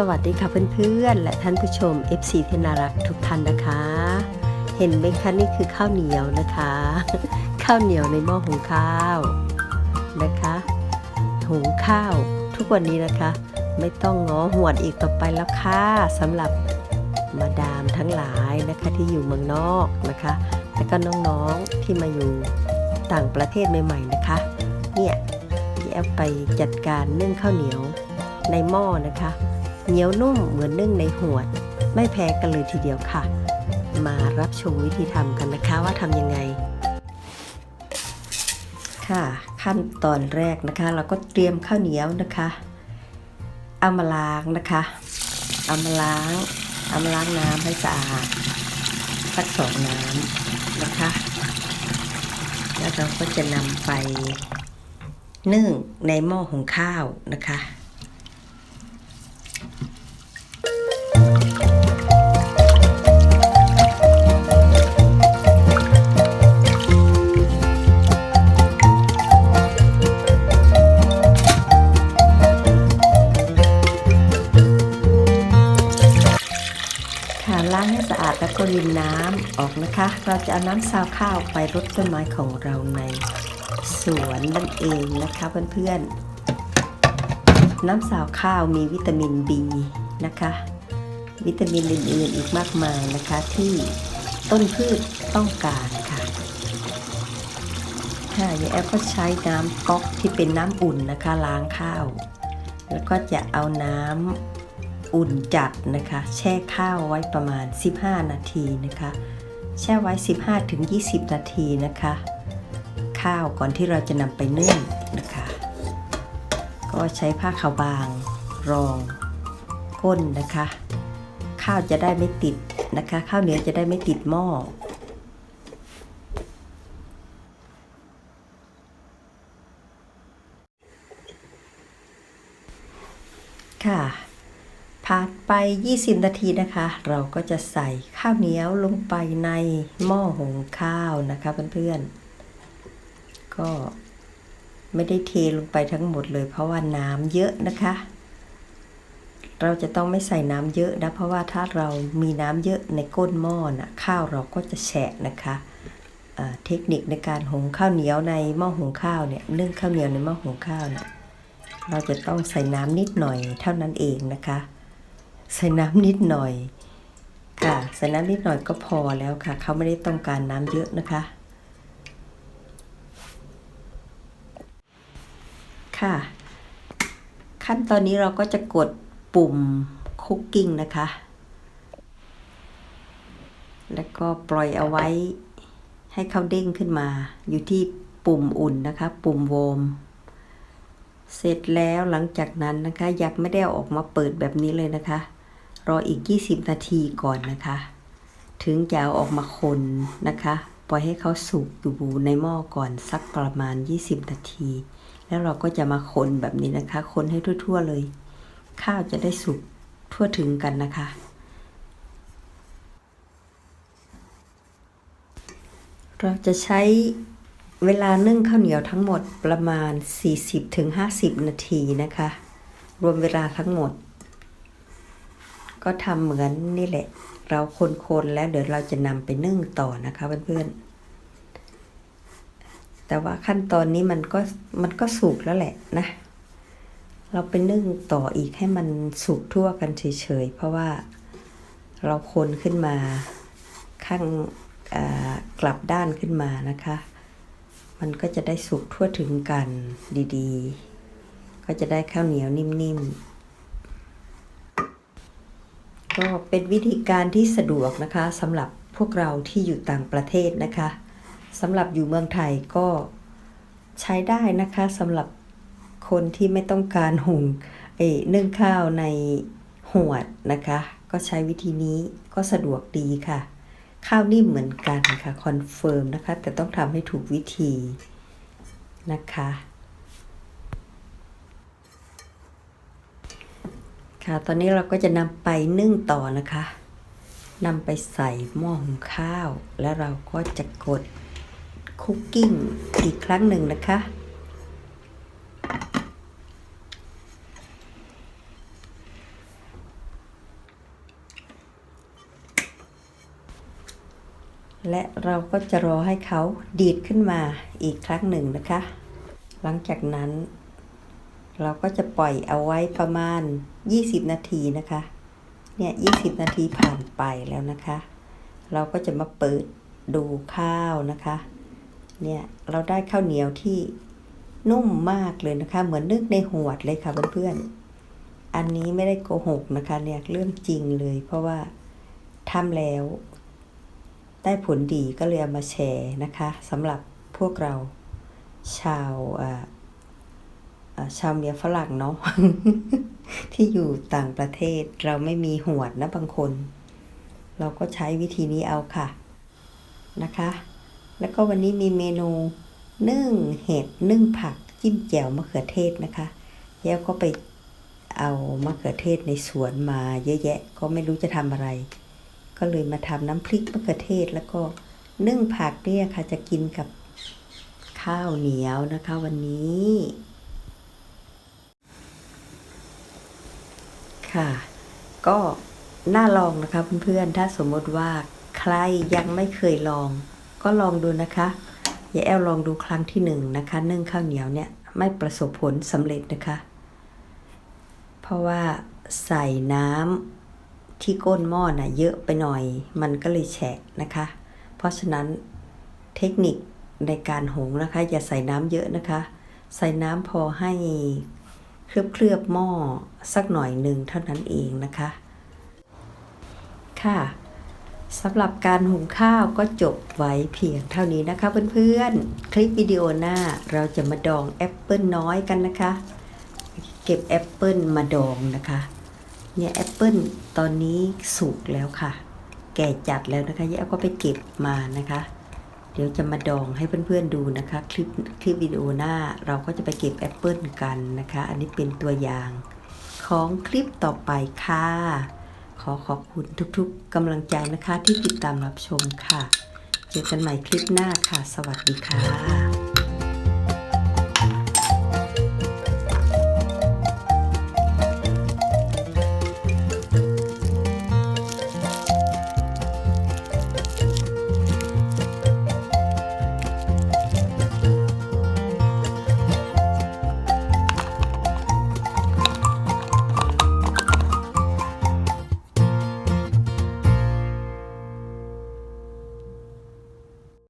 สวัสดีค่ะเพื่อนๆ และท่านผู้ชม FC ที่น่ารักทุกท่านนะคะ เห็นไหมคะนี่คือข้าวเหนียวนะคะ ข้าวเหนียวในหม้อหุงข้าวนะคะหุงข้าวทุกวันนี้นะคะ ไม่ต้องง้อหวดอีกต่อไปแล้วค่ะสำหรับมาดามทั้งหลายนะคะที่อยู่เมืองนอกนะคะ แล้วก็น้องๆที่มาอยู่ต่างประเทศใหม่ๆนะคะ เนี่ยที่แอฟไปจัดการนึ่งข้าวเหนียวในหม้อนะคะ เหนียวนุ่มเหมือนนึ่งในหวด ไม่แพ้กันเลยทีเดียวค่ะ มารับชมวิธีทำกันนะคะว่าทำยังไง ค่ะ ขั้นตอนแรกนะคะ เราก็เตรียมข้าวเหนียวนะคะ เอามาล้างนะคะ เอามาล้างเอามาล้างน้ำให้สะอาดสักสองน้ำนะคะ แล้วเราก็จะนำไปนึ่งในหม้อหุงข้าวนะคะค่ะ อาดแล้วก็รินน้ำออกนะคะ เราจะเอาน้ำซาวข้าวไปรดต้นไม้ของเราในสวนนั่นเองนะคะเพื่อนๆ น้ำซาวข้าวมีวิตามิน B นะคะ วิตามินอื่นๆอีกมากมายนะคะที่ต้นพืชต้องการค่ะค่ะยายแอฟก็ใช้น้ำก๊อกที่เป็นน้ำอุ่นนะคะล้างข้าว แล้วก็จะเอาน้ำ อุ่นจัดนะคะ แช่ข้าวไว้ประมาณ 15 นาทีนะคะ แช่ไว้ 15-20 นาทีนะคะ ข้าวก่อนที่เราจะนำไปนึ่งนะคะ ก็ใช้ผ้าขาวบางรองก้นนะคะ ข้าวจะได้ไม่ติดนะคะ ข้าวเหนียวจะได้ไม่ติดหม้อค่ะ ผ่านไป 20 นาทีนะคะ เราก็จะใส่ข้าวเหนียวลงไปในหม้อหุงข้าวนะคะเพื่อนๆ ก็ไม่ได้เทลงไปทั้งหมดเลยเพราะว่าน้ำเยอะนะคะ เราจะต้องไม่ใส่น้ำเยอะนะ เพราะว่าถ้าเรามีน้ำเยอะในก้นหม้อนะข้าวเราก็จะแฉะนะคะเทคนิคในการหุงข้าวเหนียวในหม้อหุงข้าวเนี่ยนึ่งข้าวเหนียวในหม้อหุงข้าวเนี่ยเราจะต้องใส่น้ำนิดหน่อยเท่านั้นเองนะคะ ใส่น้ำนิดหน่อยค่ะใส่น้ำนิดหน่อยก็พอแล้วค่ะ เขาไม่ได้ต้องการน้ำเยอะนะคะ ค่ะ ขั้นตอนนี้เราก็จะกดปุ่มคุกกิ้งนะคะ แล้วก็ปล่อยเอาไว้ให้เขาเด้งขึ้นมา อยู่ที่ปุ่มอุ่นนะคะ ปุ่มโวม เสร็จแล้วหลังจากนั้นนะคะ อยังไม่ได้ออกมาเปิดแบบนี้เลยนะคะ รออีก 20 นาทีก่อนนะคะ ถึงจะเอาออกมาคนนะคะ ปล่อยให้เขาสุกอยู่ในหม้อก่อนสักประมาณ 20 นาที แล้วเราก็จะมาคนแบบนี้นะคะ คนให้ทั่วๆเลย ข้าวจะได้สุกทั่วถึงกันนะคะ เราจะใช้เวลานึ่งข้าวเหนียวทั้งหมดประมาณ 40-50 นาทีนะคะ รวมเวลาทั้งหมด ก็ทำเหมือนนี่แหละ เราคนๆแล้วเดี๋ยวเราจะนำไปนึ่งต่อนะคะเพื่อนๆ แต่ว่าขั้นตอนนี้มันก็มันก็สุกแล้วแหละนะ เราไปนึ่งต่ออีกให้มันสุกทั่วกันเฉยๆ เพราะว่าเราคนขึ้นมาข้างกลับด้านขึ้นมานะคะ มันก็จะได้สุกทั่วถึงกันดีๆ ก็จะได้ข้าวเหนียวนิ่มๆ ก็เป็นวิธีการที่สะดวกนะคะสำหรับพวกเราที่อยู่ต่างประเทศนะคะสำหรับอยู่เมืองไทยก็ใช้ได้นะคะสำหรับคนที่ไม่ต้องการหุงเอ้ยนึ่งข้าวในหวดนะคะ ก็ใช้วิธีนี้ก็สะดวกดีค่ะ ข้าวนิ่มเหมือนกันค่ะคอนเฟิร์มนะคะ แต่ต้องทำให้ถูกวิธีนะคะ ค่ะ ตอนนี้เราก็จะนำไปนึ่งต่อนะคะนำไปใส่หม้อหุงข้าว แล้วเราก็จะกดคุกกิ้งอีกครั้งหนึ่งนะคะ และเราก็จะรอให้เขาดีดขึ้นมาอีกครั้งหนึ่งนะคะ หลังจากนั้น เราก็จะปล่อยเอาไว้ประมาณ 20 นาทีนะคะ เนี่ย 20 นาทีผ่านไปแล้วนะคะ เราก็จะมาเปิดดูข้าวนะคะ เนี่ย เราได้ข้าวเหนียวที่นุ่มมากเลยนะคะ เหมือนนึกในหวดเลยค่ะเพื่อนๆ อันนี้ไม่ได้โกหกนะคะ เนี่ยเรื่องจริงเลย เพราะว่าทำแล้ว ได้ผลดีก็เลยเอามาแชร์นะคะสำหรับพวกเราชาวอ่าอ่า ชาวเมียฝรั่งเนาะที่อยู่ต่างประเทศเราไม่มีหวดนะบางคน เราก็ใช้วิธีนี้เอาค่ะนะคะ แล้วก็วันนี้มีเมนูนึ่งเห็ดนึ่งผักจิ้มแจ่วมะเขือเทศนะคะแล้วก็ไปเอามะเขือเทศในสวนมาเยอะแยะ ก็ไม่รู้จะทำอะไร ก็เลยมาทำน้ำพริกมะเขือเทศ แล้วก็นึ่งผักเนี่ยค่ะจะกินกับข้าวเหนียวนะคะ วันนี้ ค่ะ ก็น่าลองนะคะเพื่อนๆ ถ้าสมมติว่าใครยังไม่เคยลอง ก็ลองดูนะคะอย่าแอลลองดูครั้งที่หนึ่งนะคะนึ่งข้าวเหนียวเนี่ยไม่ประสบผลสำเร็จนะคะ เพราะว่าใส่น้ำที่ก้นหม้อน่ะเยอะไปหน่อย มันก็เลยแฉะนะคะ เพราะฉะนั้นเทคนิคในการหุงนะคะ อย่าใส่น้ำเยอะนะคะ ใส่น้ำพอให้ เคลือบเคลือบหม้อสักหน่อยหนึ่งเท่านั้นเองนะคะ ค่ะสำหรับการหุงข้าวก็จบไว้เพียงเท่านี้นะคะเพื่อนๆ คลิปวิดีโอหน้าเราจะมาดองแอปเปิลน้อยกันนะคะ เก็บแอปเปิลมาดองนะคะ เนี่ยแอปเปิลตอนนี้สุกแล้วค่ะ แก่จัดแล้วนะคะยายก็ไปเก็บมานะคะ เดี๋ยวจะมาดองให้เพื่อนๆดูนะคะ คลิปคลิปวิดีโอหน้าเราก็จะไปเก็บแอปเปิลกันนะคะ อันนี้เป็นตัวอย่างของคลิปต่อไปค่ะ ขอขอบคุณทุกๆกำลังใจนะคะที่ติดตามรับชมค่ะ เจอกันใหม่คลิปหน้าค่ะ สวัสดีค่ะ